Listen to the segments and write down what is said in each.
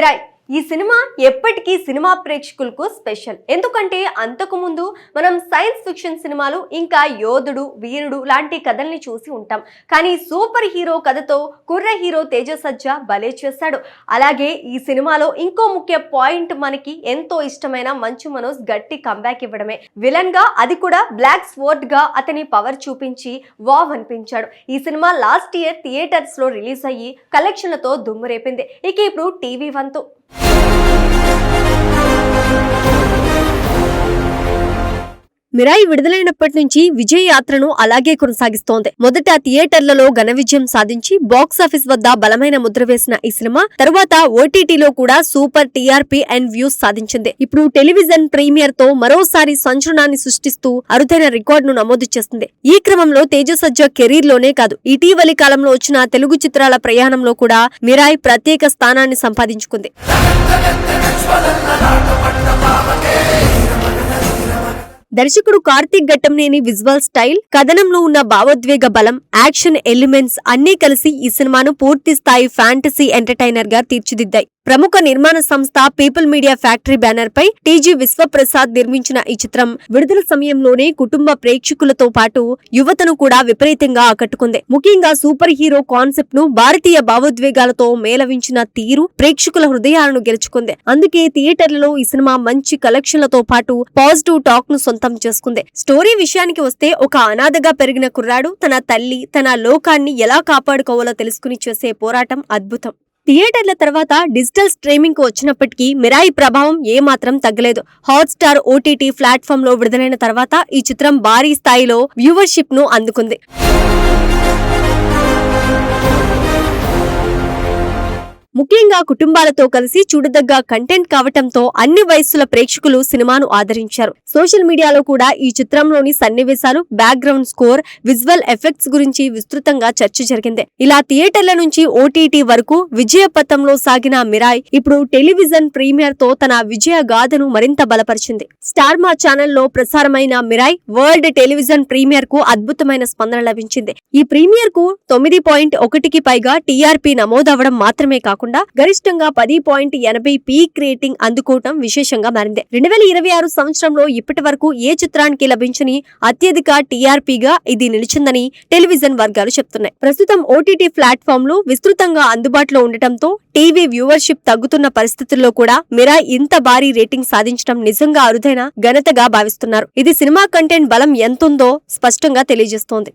Mirai ఈ cinema ఎప్పటికీ cinema ప్రేక్షకులకు స్పెషల్. ఎందుకంటే అంతకుముందు మనం సైన్స్ ఫిక్షన్ సినిమాలు ఇంకా యోధుడు వీరుడు లాంటి కథల్ని చూసి ఉంటాం. కానీ సూపర్ హీరో కథతో కుర్ర హీరో తేజ సజ్జ భలే చేశాడు. అలాగే ఈ సినిమాలో ఇంకో ముఖ్య పాయింట్ మనకి ఎంతో ఇష్టమైన మంచు మనోజ్ గట్టి కంబ్యాక్ ఇవ్వడమే. విలన్గా అది కూడా బ్లాక్ స్వోర్డ్గా అతని పవర్ చూపించి వావ్ అనిపించాడు. ఈ సినిమా లాస్ట్ ఇయర్ థియేటర్స్లో రిలీజ్ అయ్యి కలెక్షన్లతో దుమ్ము రేపింది. ఇక ఇప్పుడు టీవీ వంతు మిరాయి విడుదలైనప్పటి నుంచి విజయ యాత్రను అలాగే కొనసాగిస్తోంది. మొదట థియేటర్లలో ఘన విజయం సాధించి బాక్స్ ఆఫీస్ వద్ద బలమైన ముద్ర వేసిన ఈ సినిమా తర్వాత ఓటీటీలో కూడా సూపర్ టీఆర్పీ అండ్ వ్యూస్ సాధించింది. ఇప్పుడు టెలివిజన్ ప్రీమియర్తో మరోసారి సంచలనాన్ని సృష్టిస్తూ అరుదైన రికార్డును నమోదు చేస్తుంది. ఈ క్రమంలో తేజసజ్జ కెరీర్లోనే కాదు ఇటీవలి కాలంలో వచ్చిన తెలుగు చిత్రాల ప్రయాణంలో కూడా మిరాయి ప్రత్యేక స్థానాన్ని సంపాదించుకుంది. దర్శకుడు కార్తీక్ ఘట్టంనేని విజువల్ స్టైల్ కథనంలో ఉన్న భావోద్వేగ బలం యాక్షన్ ఎలిమెంట్స్ అన్నీ కలిసి ఈ సినిమాను పూర్తి స్థాయి ఫ్యాంటసీ ఎంటర్టైనర్గా తీర్చిదిద్దాయి. ప్రముఖ నిర్మాణ సంస్థ పీపుల్ మీడియా ఫ్యాక్టరీ బ్యానర్ పై టీజీ విశ్వప్రసాద్ నిర్మించిన ఈ చిత్రం విడుదల సమయంలోనే కుటుంబ ప్రేక్షకులతో పాటు యువతను కూడా విపరీతంగా ఆకట్టుకుంది. ముఖ్యంగా సూపర్ హీరో కాన్సెప్ట్ను భారతీయ భావోద్వేగాలతో మేళవించిన తీరు ప్రేక్షకుల హృదయాలను గెలుచుకుంది. అందుకే థియేటర్లలో ఈ సినిమా మంచి కలెక్షన్లతో పాటు పాజిటివ్ టాక్ను సొంతం చేసుకుంది. స్టోరీ విషయానికి వస్తే ఒక అనాథగా పెరిగిన కుర్రాడు తన తల్లి తన లోకాన్ని ఎలా కాపాడుకోవాలో తెలుసుకుని చేసే పోరాటం అద్భుతం. థియేటర్ల తర్వాత డిజిటల్ స్ట్రీమింగ్కు వచ్చినప్పటికీ మిరాయి ప్రభావం ఏమాత్రం తగ్గలేదు. హాట్స్టార్ ఓటీటీ ప్లాట్ఫామ్లో విడుదలైన తర్వాత ఈ చిత్రం భారీ స్థాయిలో వ్యూవర్షిప్ను అందుకుంది. ముఖ్యంగా కుటుంబాలతో కలిసి చూడదగ్గ కంటెంట్ కావటంతో అన్ని వయస్సుల ప్రేక్షకులు సినిమాను ఆదరించారు. సోషల్ మీడియాలో కూడా ఈ చిత్రంలోని సన్నివేశాలు బ్యాక్గ్రౌండ్ స్కోర్ విజువల్ ఎఫెక్ట్స్ గురించి విస్తృతంగా చర్చ జరిగింది. ఇలా థియేటర్ల నుంచి ఓటీటీ వరకు విజయ పథంలో సాగిన మిరాయ్ ఇప్పుడు టెలివిజన్ ప్రీమియర్తో తన విజయ గాథను మరింత బలపరిచింది. స్టార్ మా ఛానల్లో ప్రసారమైన మిరాయ్ వరల్డ్ టెలివిజన్ ప్రీమియర్కు అద్భుతమైన స్పందన లభించింది. ఈ ప్రీమియర్కు తొమ్మిది పాయింట్ ఒకటికి పైగా టీఆర్పీ నమోదవడం మాత్రమే కాకుండా గరిష్టంగా పది పాయింట్ ఎనభై పీక్ రేటింగ్ అందుకోవటం విశేషంగా మారింది. రెండు వేల ఇరవై ఆరు సంవత్సరంలో ఇప్పటి వరకు ఏ చిత్రానికి లభించని అత్యధిక టీఆర్పీగా ఇది నిలిచిందని టెలివిజన్ వర్గాలు చెప్తున్నాయి. ప్రస్తుతం ఓటీటీ ప్లాట్ఫామ్లు విస్తృతంగా అందుబాటులో ఉండటంతో టీవీ వ్యూవర్షిప్ తగ్గుతున్న పరిస్థితుల్లో కూడా మిరా ఇంత భారీ రేటింగ్ సాధించడం నిజంగా అరుదైన ఘనతగా భావిస్తున్నారు. ఇది సినిమా కంటెంట్ బలం ఎంతుందో స్పష్టంగా తెలియజేస్తోంది.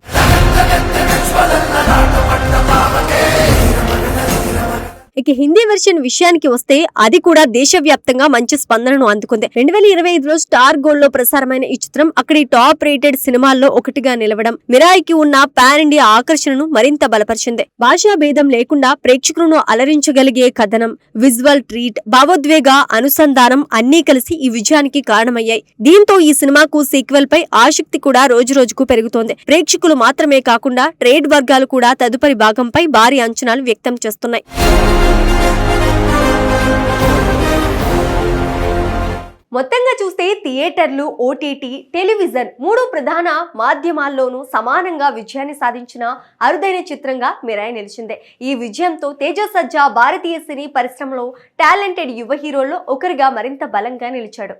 ఇక హిందీ వెర్షన్ విషయానికి వస్తే అది కూడా దేశవ్యాప్తంగా మంచి స్పందనను అందుకుంది. రెండు వేల ఇరవై ఐదులో స్టార్ గోల్డ్లో ప్రసారమైన ఈ చిత్రం అక్కడి టాప్ రేటెడ్ సినిమాల్లో ఒకటిగా నిలవడం మిరాయికి ఉన్న పాన్ ఇండియా ఆకర్షణను మరింత బలపరిచింది. భాషా భేదం లేకుండా ప్రేక్షకులను అలరించగలిగే కథనం విజువల్ ట్రీట్ భావోద్వేగ అనుసంధానం అన్నీ కలిసి ఈ విజయానికి కారణమయ్యాయి. దీంతో ఈ సినిమాకు సీక్వెల్ పై ఆసక్తి కూడా రోజు రోజుకు పెరుగుతోంది. ప్రేక్షకులు మాత్రమే కాకుండా ట్రేడ్ వర్గాలు కూడా తదుపరి భాగంపై భారీ అంచనాలు వ్యక్తం చేస్తున్నాయి. మొత్తంగా చూస్తే థియేటర్లు ఓటీటీ టెలివిజన్ మూడు ప్రధాన మాధ్యమాల్లోనూ సమానంగా విజయాన్ని సాధించిన అరుదైన చిత్రంగా మిరాయి నిలిచిందే. ఈ విజయంతో తేజ సజ్జా భారతీయ సినీ పరిశ్రమలో టాలెంటెడ్ యువ హీరోల్లో ఒకరిగా మరింత బలంగా నిలిచాడు.